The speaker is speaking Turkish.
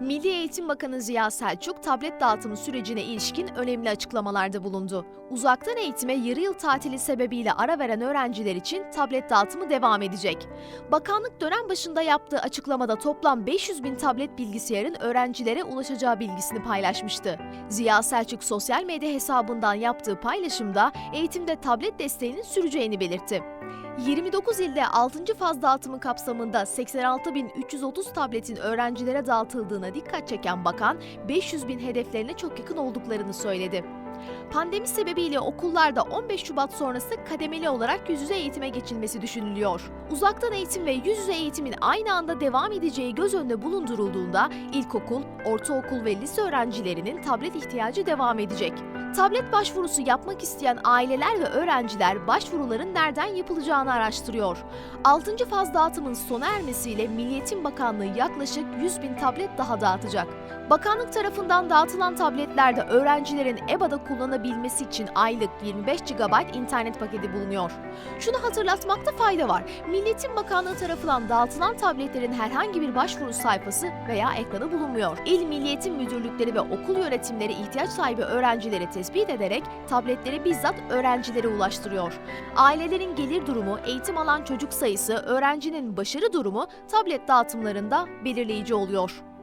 Milli Eğitim Bakanı Ziya Selçuk, tablet dağıtımı sürecine ilişkin önemli açıklamalarda bulundu. Uzaktan eğitime yarı yıl tatili sebebiyle ara veren öğrenciler için tablet dağıtımı devam edecek. Bakanlık dönem başında yaptığı açıklamada toplam 500 bin tablet bilgisayarın öğrencilere ulaşacağı bilgisini paylaşmıştı. Ziya Selçuk sosyal medya hesabından yaptığı paylaşımda eğitimde tablet desteğinin süreceğini belirtti. 29 ilde 6. faz dağıtımı kapsamında 86.330 tabletin öğrencilere dağıtıldığına dikkat çeken bakan, 500 bin hedeflerine çok yakın olduklarını söyledi. Pandemi sebebiyle okullarda 15 Şubat sonrası kademeli olarak yüz yüze eğitime geçilmesi düşünülüyor. Uzaktan eğitim ve yüz yüze eğitimin aynı anda devam edeceği göz önüne bulundurulduğunda ilkokul, ortaokul ve lise öğrencilerinin tablet ihtiyacı devam edecek. Tablet başvurusu yapmak isteyen aileler ve öğrenciler başvuruların nereden yapılacağını araştırıyor. 6. faz dağıtımın sona ermesiyle Milliyetin Bakanlığı yaklaşık 100 bin tablet daha dağıtacak. Bakanlık tarafından dağıtılan tabletlerde öğrencilerin EBA'da kullanabilmesi için aylık 25 GB internet paketi bulunuyor. Şunu hatırlatmakta fayda var. Milliyetin Bakanlığı tarafından dağıtılan tabletlerin herhangi bir başvuru sayfası veya ekranı bulunmuyor. İl Milliyetin Müdürlükleri ve okul yönetimleri ihtiyaç sahibi öğrencileri tespit ederek tabletleri bizzat öğrencilere ulaştırıyor. Ailelerin gelir durumu, eğitim alan çocuk sayısı, öğrencinin başarı durumu tablet dağıtımlarında belirleyici oluyor.